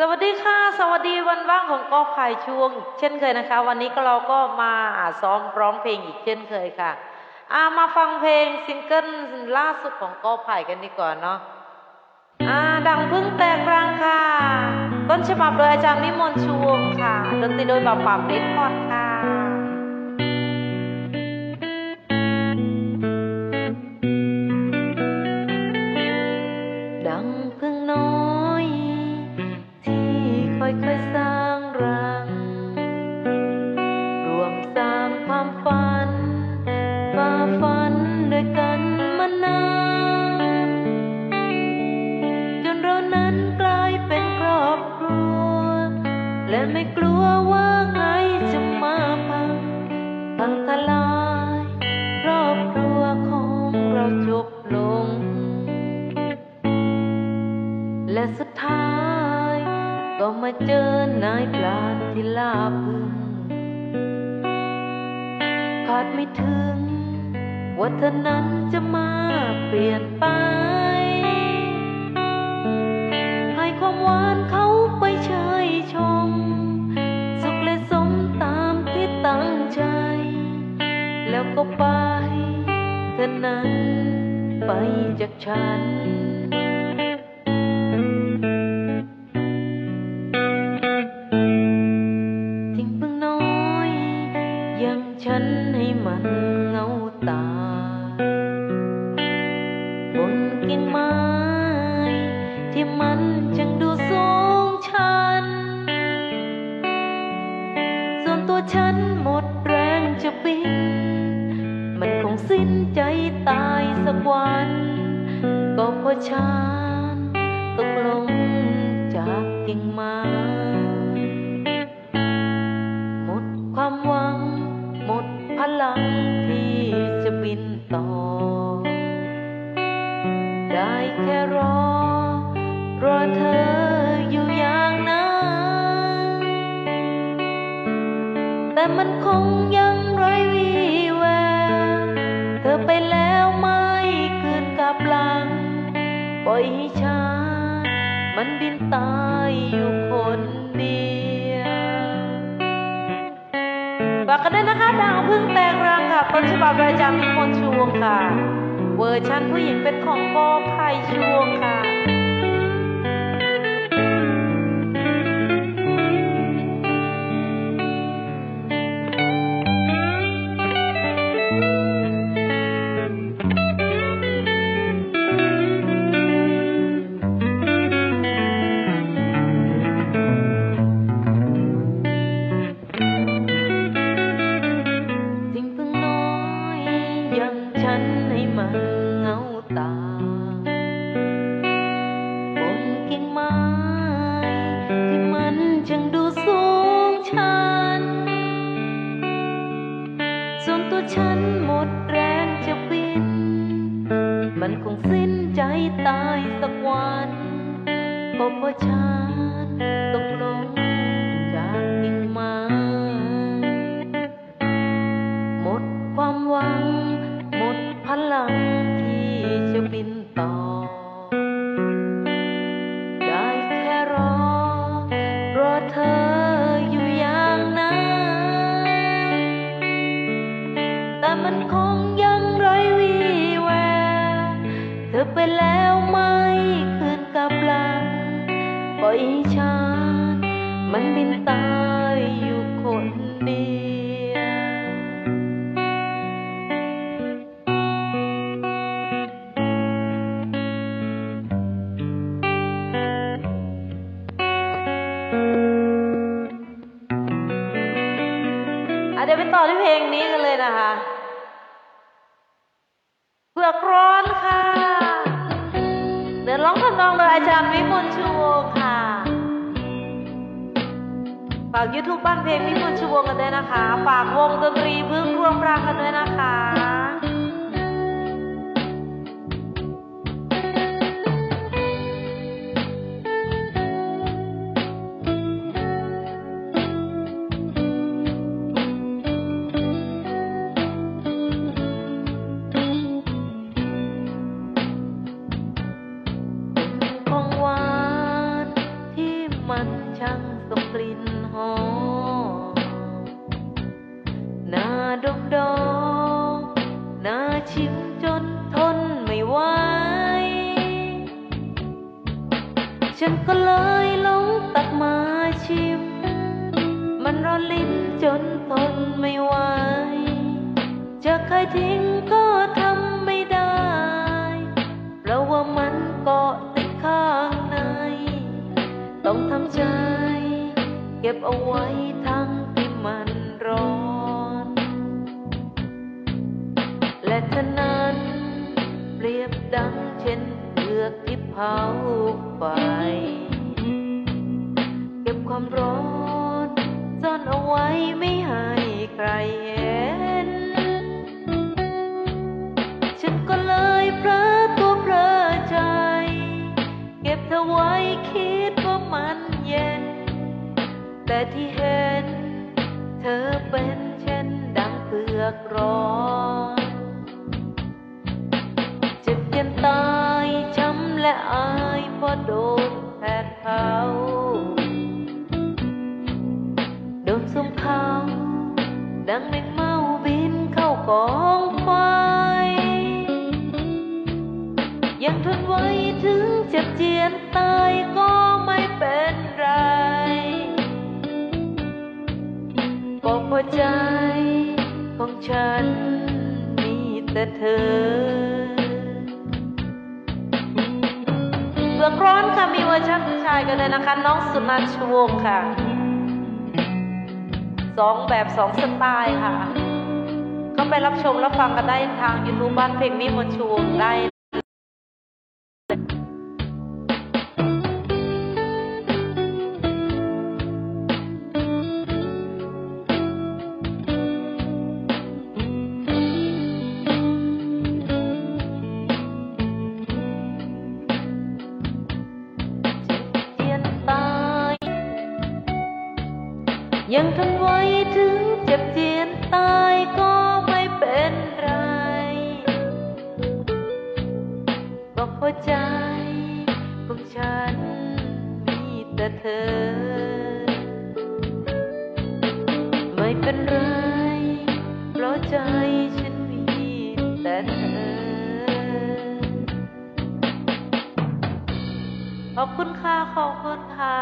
สวัสดีค่ะ สวัสดีวันว่างของกอไผ่ช่วง เช่นเคยนะคะ วันนี้ก็เราก็มาซ้อมร้องเพลงอีกเช่นเคยค่ะอามาฟังเพลงซิงเกิลล่าสุดของกอไผ่กันดีกว่าเนาะอ่าดังพึ่งแตกรังค่ะ ต้นฉบับโดยอาจารย์นิมนต์ชูวงค่ะ ดนตรีโดยบ่าวป่าปริ้นพอด ค่อยๆสร้างรัง รวมสร้างความฝันฝ่าฝันด้วยกันมานาน จนเรานั้นกลายเป็นครอบครัว และไม่กลัวว่าไงจะมาพังพังทลาย ครอบครัวของเราจบลง และสุดท้าย ก็มาเจอนายปราที่ลาพึงคาดไม่ถึง ว่าเธอนั้นจะมาเปลี่ยนไป ให้ความหวานเขาไปเชยชม สุขและสมตามที่ตั้งใจ แล้วก็ไปเธอนั้นไปจากฉัน ก็เพราะฉันต้องลงจากกิ่งไม้หมดความหวัง หมดพลังที่จะบินต่อ ได้แค่รอ รอเธออยู่อย่างนั้น แต่มันคงยัง ปล่อยให้ฉันมันบินตายอยู่คนเดียวฝากกันด้วยนะคะดาวพึ่งแตงรังค่ะต้นฉบับโดยอาจารย์พิมลชูวงค่ะ เวอร์ชันผู้หญิงเป็นของกอไพช่วงค่ะ มันคงสิ้นใจตายสักวัน ก็เพราะฉันต้องลงจากกิ่งไม้หมดความหวัง หมดพลัง ไปแล้วไม่คืนกลับหลังปล่อยฉันมันบินตายอยู่คนเดียวอะเดี๋ยวไปต่อที่เพลงนี้กันเลยนะคะ ฝากยูทูบบ้านเพลงวิมลชูวงกันด้วยนะคะ ฝากวงดนตรีพึ่งร่วมรังกันด้วยนะคะ ชิมจนทนไม่ไหว ฉันก็เลยลงตักมาชิม มันร้อนลิ้นจนทนไม่ไหว จะเคยทิ้งก็ทำไม่ได้ เพราะว่ามันเกาะติดข้างใน ต้องทำใจ เก็บเอาไว้ และเท่านั้น เปรียบดังเช่นเปลือกที่เผาไฟเก็บความร้อนซ่อนเอาไว้ไม่ให้ใครเห็น ฉันก็เลยเพลอตัวเพลอใจ เก็บเธอไว้คิดว่ามันเย็น แต่ที่เห็น เธอเป็นเช่นดังเปลือกร้อน อายพราะโดนแผดเผาโดนสุมเขาดังแมงเมาบินเข้ากองไฟยังทนไว้ถึงเจ็บเจียนตายก็ไม่เป็นไรก็เพราะใจของฉันมีแต่เธอ เปลือกร้อนค่ะมีเวอร์ชันผู้ชายกันเลยนะคะ น้องสุนันชวงค่ะสองแบบสองสไตล์ค่ะ ก็ไปรับชมรับฟังกันได้ทางยูทูบบ้านเพลงวิมลชูวงได้ ทนไว้ถึงเจ็บเจียนตายก็ไม่เป็นไร บอกหัวใจของฉันมีแต่เธอ ไม่เป็นไร เพราะใจฉันมีแต่เธอ ขอบคุณค่ะ ขอบคุณค่ะ